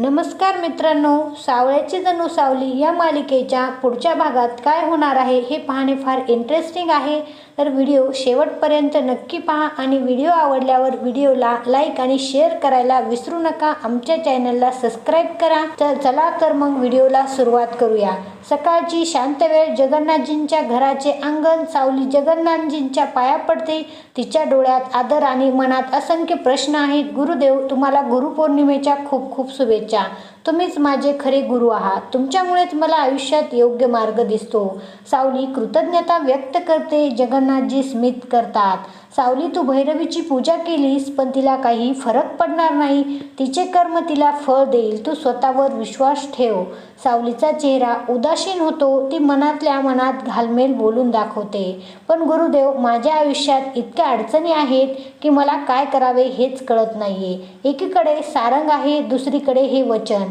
नमस्कार मित्रांनो सावळ्याची जणू सावली या मालिकेच्या पुढच्या भागात काय होणार आहे हे पाहणे फार इंटरेस्टिंग आहे. तर व्हिडिओ शेवटपर्यंत नक्की पहा आणि व्हिडिओ आवडल्यावर व्हिडिओला लाईक आणि शेअर करायला विसरू नका. आमच्या चॅनलला सबस्क्राईब करा. तर चला तर मग व्हिडिओला सुरुवात करूया. सकाळची शांत वेळ जगन्नाथजींच्या घराचे अंगण सावली जगन्नाथजींच्या पाया पडते. तिच्या डोळ्यात आदर आणि मनात असंख्य प्रश्न आहेत. गुरुदेव तुम्हाला गुरुपौर्णिमेच्या खूप खूप शुभेच्छा. 家 तुम्हीच माझे खरे गुरु आहात. तुमच्यामुळेच मला आयुष्यात योग्य मार्ग दिसतो. सावली कृतज्ञता व्यक्त करते जगन्नाथजी स्मित करतात. सावली तू भैरवीची पूजा केलीस पण तिला काही फरक पडणार नाही. तिचे कर्म तिला फळ देईल. तू स्वतःवर विश्वास ठेव. सावलीचा चेहरा उदासीन होतो. ती मनातल्या मनात घालमेल बोलून दाखवते. पण गुरुदेव माझ्या आयुष्यात इतक्या अडचणी आहेत की मला काय करावे हेच कळत नाहीये. एकीकडे सारंग आहे दुसरीकडे हे वचन.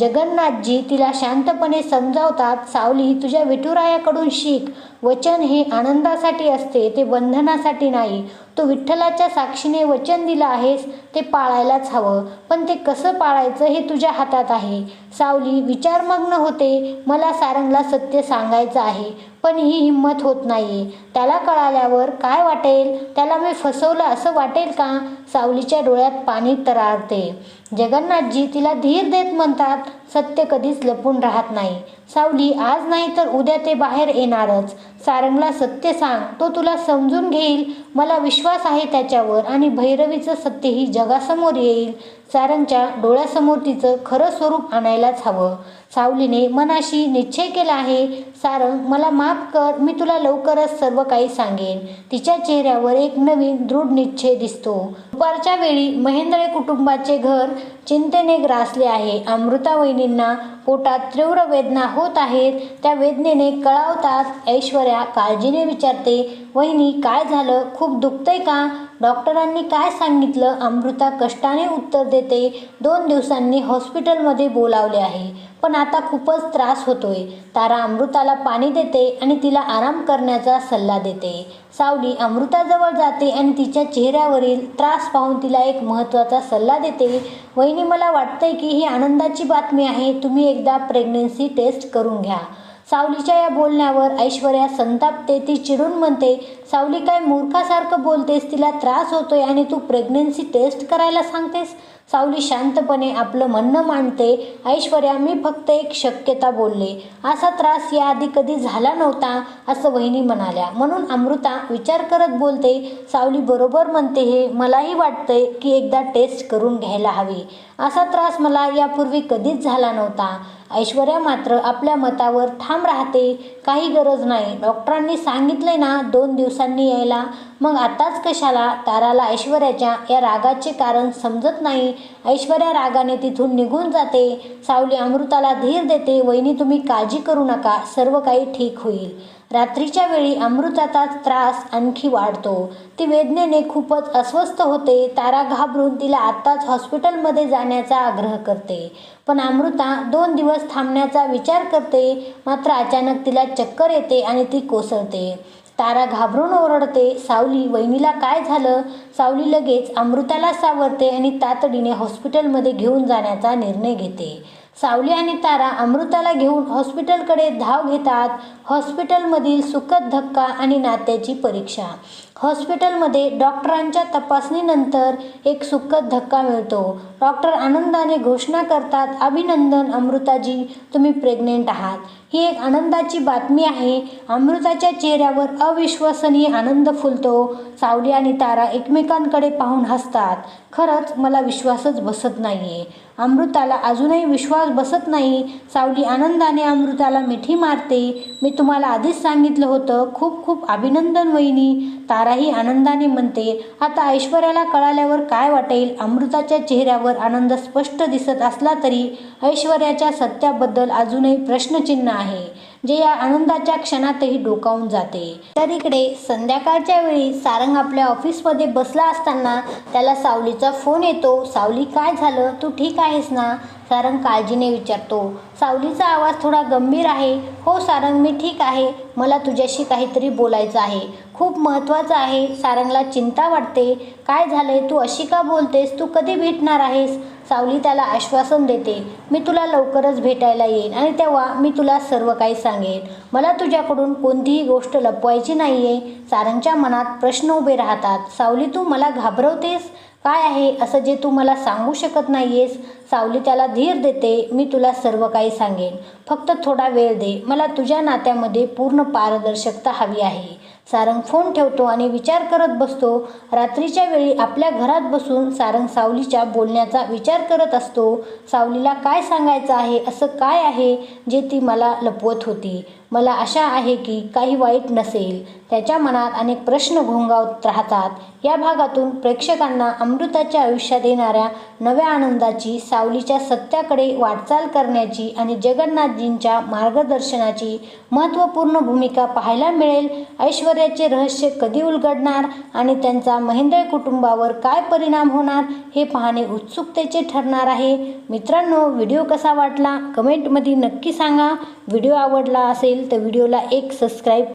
जगन्नाथजी तिला शांतपणे समजावतात सावली तुझ्या विठुरायाकडून शिक. वचन हे आनंदासाठी असते ते बंधनासाठी नाही. तू विठ्ठलाच्या साक्षीने वचन दिलं आहेस ते पाळायलाच हवं. पण ते कसं पाळायचं हे तुझ्या हातात आहे. सावली विचारमग्न होते. मला सारंगला सत्य सांगायचं आहे पण ही हिंमत होत नाही त्याला कळाल्यावर काय वाटेल? त्याला मी फसवलं असं वाटेल का? सावलीच्या डोळ्यात पाणी तरारते. जगन्नाथजी तिला धीर देत म्हणतात सत्य कधीच लपून राहत नाही. सावली आज नाही तर उद्या ते बाहेर येणारच. सारंगला सत्य सांग. तो तुला समजून घेईल. मला विश्वास आहे त्याच्यावर आणि भैरवीचं सत्यही जगासमोर येईल. सारंगच्या डोळ्यासमोर तिचं खरं स्वरूप आणायलाच हवं. सावलीने मनाशी निश्चय केला आहे सारंग मला माफ कर. मी तुला लवकरच सर्व काही सांगेन. तिच्या चेहऱ्यावर एक नवीन दृढ निश्चय दिसतो. दुपारच्या वेळी महेंद्रे कुटुंबाचे घर चिंतेने ग्रासले आहे. अमृता वहिनींना पोटात तीव्र वेदना होत आहेत. त्या वेदनेने कळावतात ऐश्वर्या काळजीने विचारते वहिनी काय झालं? खूप दुखतंय का? डॉक्टरांनी काय सांगितलं? अमृता कष्टाने उत्तर देते दोन दिवसांनी हॉस्पिटलमध्ये बोलावले आहे. पण आता खूपच त्रास होतोय. तारा अमृताला पाणी देते आणि तिला आराम करण्याचा सल्ला देते. सावली अमृताजवळ जाते आणि तिच्या चेहऱ्यावरील त्रास पाहून तिला एक महत्त्वाचा सल्ला देते. वहिनी मला वाटतंय की ही आनंदाची बातमी आहे. तुम्ही एकदा प्रेग्नन्सी टेस्ट करून घ्या. सावलीच्या या बोलण्यावर ऐश्वर्या संतापते ती चिडून म्हणते सावली काय मूर्खासारखं बोलतेस तिला त्रास होतोय आणि तू प्रेग्नन्सी टेस्ट करायला सांगतेस? सावली शांतपणे आपलं म्हणणं मांडते. ऐश्वर्या मी फक्त एक शक्यता बोलले. असा त्रास याआधी कधी झाला नव्हता असं वहिनी म्हणाल्या. म्हणून अमृता विचार करत बोलते सावली बरोबर म्हणते हे मलाही वाटतंय की एकदा टेस्ट करून घ्यायला हवी. असा त्रास मला यापूर्वी कधीच झाला नव्हता. ऐश्वर्या मात्र आपल्या मतावर ठाम राहते काही गरज नाही. डॉक्टरांनी सांगितले ना दोन दिवसांनी यायला. मग आताच कशाला? ताराला ऐश्वर्याच्या या रागाचे कारण समजत नाही. ऐश्वर्या रागाने तिथून निघून जाते. सावली अमृताला धीर देते वहिनी तुम्ही काळजी करू नका. सर्व काही ठीक होईल. रात्रीच्या वेळी अमृताचा त्रास आणखी वाढतो. ती वेदनेने खूपच अस्वस्थ होते. तारा घाबरून तिला आत्ताच हॉस्पिटलमध्ये जाण्याचा आग्रह करते. पण अमृता दोन दिवस थांबण्याचा विचार करते. मात्र अचानक तिला चक्कर येते आणि ती कोसळते. तारा घाबरून ओरडते सावली वहिनीला काय झालं? सावली लगेच अमृताला सावरते आणि तातडीने हॉस्पिटलमध्ये घेऊन जाण्याचा निर्णय घेते. सावली आणि तारा अमृताला घेऊन हॉस्पिटलकडे धाव घेतात. हॉस्पिटलमधील सुखद धक्का आणि नात्याची परीक्षा. हॉस्पिटलमध्ये डॉक्टरांच्या तपासणीनंतर एक सुखद धक्का मिळतो. डॉक्टर आनंदाने घोषणा करतात अभिनंदन अमृताजी तुम्ही प्रेग्नेंट आहात. ही एक आनंदाची बातमी आहे. अमृताच्या चेहऱ्यावर अविश्वसनीय आनंद फुलतो. सावली आणि तारा एकमेकांकडे पाहून हसतात. खरंच मला विश्वासच बसत नाहीये. अमृताला अजूनही विश्वास बसत नाही. सावली आनंदाने अमृताला मिठी मारते. मी तुम्हाला आधीच सांगितलं होतं खूप खूप अभिनंदन वहिनी. ताराही आनंदाने म्हणते आता ऐश्वर्याला कळाल्यावर काय वाटेल? अमृताच्या चेहऱ्यावर आनंद स्पष्ट दिसत असला तरी ऐश्वर्याच्या सत्याबद्दल अजूनही प्रश्नचिन्ह आहे जे या आनंदाच्या क्षणातही डोकावून जाते. तर इकडे संध्याकाळच्या वेळी सारंग आपल्या ऑफिसमध्ये बसला असताना त्याला सावलीचा फोन येतो सावली काय झालं? तू ठीक आहेस ना? सारंग काळजीने विचारतो. सावलीचा आवाज थोडा गंभीर आहे. हो सारंग मी ठीक आहे. मला तुझ्याशी काहीतरी बोलायचं आहे. खूप महत्त्वाचं आहे. सारंगला चिंता वाटते. काय झालंय? तू अशी का बोलतेस? तू कधी भेटणार आहेस? सावली त्याला आश्वासन देते. मी तुला लवकरच भेटायला येईन आणि तेव्हा मी तुला सर्व काही सांगेन. मला तुझ्याकडून कोणतीही गोष्ट लपवायची नाही आहे सारंगच्या मनात प्रश्न उभे राहतात. सावली तू मला घाबरवतेस? काय आहे असं जे तू मला सांगू शकत नाही आहेस सावली त्याला धीर देते मी तुला सर्व काही सांगेन. फक्त थोडा वेळ दे. मला तुझ्या नात्यामध्ये पूर्ण पारदर्शकता हवी आहे. सारंग फोन ठेवतो आणि विचार करत बसतो. रात्रीच्या वेळी आपल्या घरात बसून सारंग सावलीच्या बोलण्याचा विचार करत असतो. सावलीला काय सांगायचं आहे असं काय आहे जे ती मला लपवत होती? मला आशा आहे की काही वाईट नसेल. त्याच्या मनात अनेक प्रश्न घोंगावत राहतात. या भागातून प्रेक्षकांना अमृताच्या आयुष्यात येणाऱ्या नव्या आनंदाची सावलीच्या सत्याकडे वाटचाल करण्याची आणि जगन्नाथजींच्या मार्गदर्शनाची महत्त्वपूर्ण भूमिका पाहायला मिळेल ऐश्वर्याचे रहस्य कधी उलगडणार आणि त्यांचा महेंद्र कुटुंबावर काय परिणाम होणार हे पाहणे उत्सुकतेचे ठरणार आहे. मित्रांनो व्हिडिओ कसा वाटला? कमेंटमध्ये नक्की सांगा. व्हिडिओ आवडला असेल तर व्हिडिओला एक सबस्क्राईब